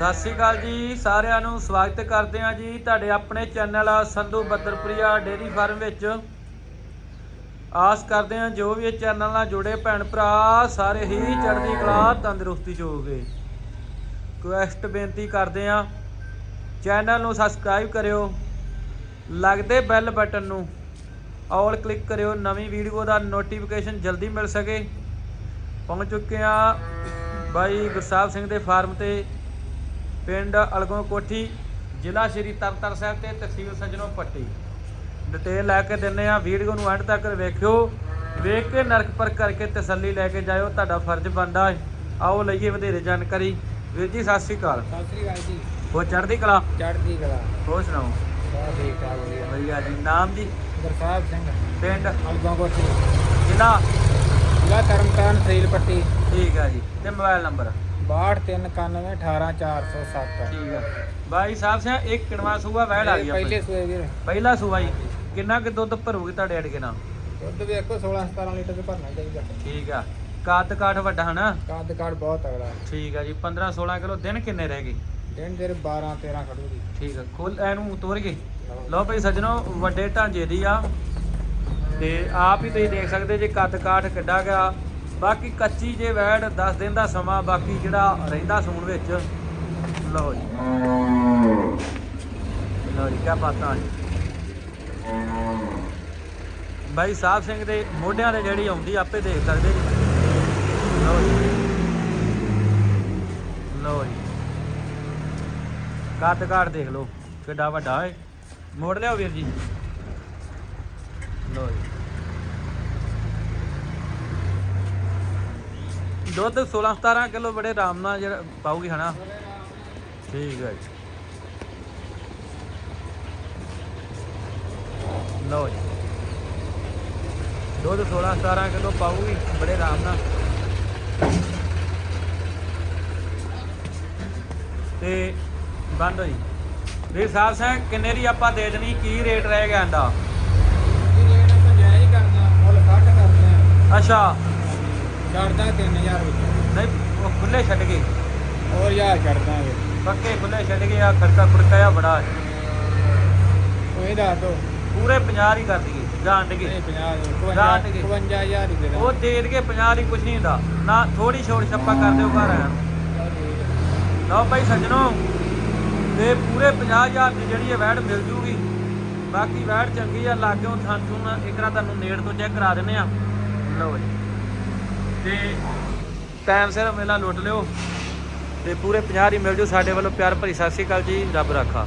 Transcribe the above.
ਸਤਿ ਸ਼੍ਰੀ ਅਕਾਲ ਜੀ, ਸਾਰਿਆਂ ਨੂੰ ਸਵਾਗਤ ਕਰਦੇ ਹਾਂ ਜੀ ਤੁਹਾਡੇ ਆਪਣੇ channel Sandhu Badarpuria dairy farm ਵਿੱਚ। ਆਸ ਕਰਦੇ ਹਾਂ ਜੋ ਵੀ ਇਹ ਚੈਨਲ ਨਾਲ ਜੁੜੇ ਭੈਣ ਭਰਾ, ਸਾਰੇ ਹੀ ਚੜ੍ਹਦੀ ਕਲਾ, ਤੰਦਰੁਸਤੀ ਚ ਹੋਵੇ ਕੁਐਸਟ ਬੇਨਤੀ ਕਰਦੇ ਹਾਂ, ਚੈਨਲ ਨੂੰ ਸਬਸਕ੍ਰਾਈਬ ਕਰਿਓ, ਲੱਗਦੇ ਬੈਲ ਬਟਨ ਨੂੰ ਆਲ ਕਲਿੱਕ ਕਰਿਓ, ਨਵੀਂ ਵੀਡੀਓ ਦਾ ਨੋਟੀਫਿਕੇਸ਼ਨ ਜਲਦੀ ਮਿਲ ਸਕੇ। ਪਹੁੰਚ ਚੁੱਕੇ ਹਾਂ ਬਾਈ ਗੁਰਸਾਹਿਬ ਸਿੰਘ ਦੇ ਫਾਰਮ ਤੇ। ਪਿੰਡ ਅਲਗੋਂ ਕੋਠੀ ਜ਼ਿਲ੍ਹਾ ਸ਼੍ਰੀ ਤਰਨਤਾਰਨ ਸਾਹਿਬ ਤੇ ਤਹਿਸੀਲ ਸਜਣੋ ਪੱਟੀ। ਡਿਟੇਲ ਲੈ ਕੇ ਦਿੰਨੇ ਆ ਵੀਡੀਓ ਨੂੰ ਐਂਡ ਤੱਕ ਵੇਖਿਓ। ਵੇਖ ਕੇ ਨਰਕ ਪਰ ਕਰਕੇ ਤਸੱਲੀ ਲੈ ਕੇ ਜਾਇਓ ਤੁਹਾਡਾ ਫਰਜ਼ ਬਣਦਾ ਹੈ। ਆਓ ਲਈਏ ਵਧੇਰੇ ਜਾਣਕਾਰੀ। ਵੀਰ ਜੀ ਸਤਿ ਸ਼੍ਰੀ ਅਕਾਲ। ਸਤਿ ਸ੍ਰੀ ਅਕਾਲ ਜੀ। ਹੋ ਚੜ੍ਹਦੀ ਕਲਾ? ਚੜ੍ਹਦੀ ਕਲਾ। ਹੋਰ ਸੁਣਾਓ? ਬਹੁਤ ਠੀਕ ਠਾਕ ਵਧੀਆ। ਵਧੀਆ ਜੀ। ਨਾਮ ਜੀ? ਗੁਰਸਾਹਿਬ ਸਿੰਘ। ਪਿੰਡ? ਅਲਗੋਂ ਕੋਠੀ ਜ਼ਿਲ੍ਹਾ? ਜ਼ਿਲ੍ਹਾ ਤਰਨਤਾਰਨ ਸੇਲ ਪੱਟੀ। ਠੀਕ ਆ ਜੀ। ਤੇ ਮੋਬਾਈਲ ਨੰਬਰ? 6291184407 ਠੀਕ ਆ। ਬਾਈ ਸਾਹਿਬ ਸਿਆ ਇੱਕ ਕਿਣਵਾ ਸੂਆ ਵਹਿੜ ਆ ਗਈ ਪਹਿਲੇ ਆਪਣੀ। ਸੂਏ ਵੀਰ। ਪਹਿਲਾ ਸੂਆ ਜੀ। ਕਿੰਨਾ ਕਿ ਦੁੱਧ ਭਰੂਗੀ ਤੁਹਾਡੇ ਅੜਕੇ ਨਾਲ? ਦੁੱਧ ਵੇਖੋ 16 17 ਲੀਟਰ ਦੇ ਭਰਨਾ ਚਾਹੀਦਾ। ਠੀਕ ਆ। ਕੱਦ ਕਾਠ ਵੱਡਾ ਹਨਾ? ਕੱਦ ਕਾਠ ਬਹੁਤ ਤਗੜਾ ਠੀਕ ਆ ਜੀ 15 16 ਕਿਲੋ ਦਿਨ ਕਿੰਨੇ ਰਹਿ ਗਏ? ਦਿਨ ਦੇ 12 13 ਖੜੂਗੀ ਠੀਕ ਆ ਖੋਲ ਇਹਨੂੰ ਤੋਰ ਗਏ ਲਓ ਭਾਈ ਸੱਜਣੋ ਵੱਡੇ ਢਾਂਜੇ ਦੀ ਆ। ਤੇ ਆਪ ਹੀ ਤੁਸੀਂ ਦੇਖ ਸਕਦੇ ਜੇ ਕੱਦ ਕਾਠ ਕਿੱਡਾ ਗਿਆ ਬਾਕੀ ਕੱਚੀ ਜੇ ਵੈੜ 10 ਦਿਨ ਦਾ ਸਮਾਂ, ਬਾਕੀ ਜਿਹੜਾ ਰਹਿੰਦਾ ਸੂਣ ਵਿੱਚ, ਲਓ ਜੀ। ਲਓ ਜੀ, ਕਿਆ ਬਾਤਾਂ ਜੀ। ਬਾਈ ਸਾਹਿਬ ਸਿੰਘ ਦੇ ਮੋਢਿਆਂ ਤੇ ਜਿਹੜੀ ਆਉਂਦੀ, ਆਪੇ ਦੇਖ ਸਕਦੇ ਜੀ। ਲਓ ਜੀ। ਲਓ ਜੀ। ਕੱਦ ਕਾਠ ਦੇਖ ਲਓ, ਕਿੱਡਾ ਵੱਡਾ ਹੈ ਮੋੜ ਲਿਆਓ ਵੀਰ ਜੀ। ਲਓ ਜੀ। ਦੁੱਧ 16 17 ਕਿਲੋ ਬੜੇ ਆਰਾਮ ਨਾਲ ਜਿਹੜਾ ਪਾਉਗੀ ਹਨਾ। ਠੀਕ ਹੈ ਜੀ। ਲਓ ਜੀ। ਦੁੱਧ 16 17 ਕਿਲੋ ਪਾਉਗੀ ਬੜੇ ਆਰਾਮ ਨਾਲ। ਤੇ ਬੰਦ ਹੋਈ। ਵੀਰ ਸਾਹਿਬ ਸਿੰਘ ਕਿੰਨੇ ਦੀ ਆਪਾਂ ਦੇ ਦੇਣੀ? ਕੀ ਰੇਟ ਰਹਿ ਗਿਆ ਇਹਦਾ? ਇਹ ਰੇਟ ਆਪਾਂ ਜਾਇਜ਼ ਹੀ ਕਰਨਾ ਮੁੱਲ 60 ਕਰਦੇ ਆ ਅੱਛਾ। ਛੱਡਦਾ 3000 ਵਿੱਚ। ਨਹੀਂ ਉਹ ਖੁੱਲੇ ਛੱਡ ਗਏ। ਹੋਰ ਯਾਰ ਛੱਡ ਦਾਂਗੇ। ਪੱਕੇ ਖੁੱਲੇ ਛੱਡ ਗਏ ਆ ਖੜਕਾ ਖੁੜਕਾ ਆ ਬੜਾ ਹੈ। ਉਹ ਇਹ ਦੱਸ ਦੋ। ਪੂਰੇ 50 ਹੀ ਕਰ ਦਈਏ ਜਾਣ ਨਹੀਂ ਦਈਏ 50 ਰਾਤ ਕੇ। 55000 ਹੀ ਦੇ ਦਾਂ ਉਹ ਦੇ ਦਈਏ 50 ਦੀ ਕੁਝ ਨਹੀਂ ਹੁੰਦਾ। ਨਾ ਥੋੜੀ ਛੋੜ ਛੱਪਾ ਕਰ ਦਿਓ ਘਰ ਆਇਆ ਲਓ ਭਾਈ ਸੱਜਣੋ ਤੇ ਪੂਰੇ 50000 ਦੀ ਜਿਹੜੀ ਇਹ ਵੈੜ ਮਿਲ ਜੂਗੀ। ਬਾਕੀ ਵੈੜ ਚੰਗੀ ਆ ਲਾਗਿਓ ਥਾਂ ਥੂੰ ਇੱਕ ਰਾ ਤੁਹਾਨੂੰ ਨੇੜ ਤੋਂ ਚੈੱਕ ਕਰਾ ਦਿੰਨੇ ਆ। ਲਓ ਜੀ ਤੇ ਟਾਈਮ ਸਿਰ ਮੇਲਾ ਲੁੱਟ ਲਿਓ ਤੇ ਪੂਰੇ 50 ਹੀ ਮਿਲ ਜੂ। ਸਾਡੇ ਵੱਲੋਂ ਪਿਆਰ ਭਰੀ ਸਤਿ ਸ਼੍ਰੀ ਅਕਾਲ ਜੀ। ਰੱਬ ਰਾਖਾ।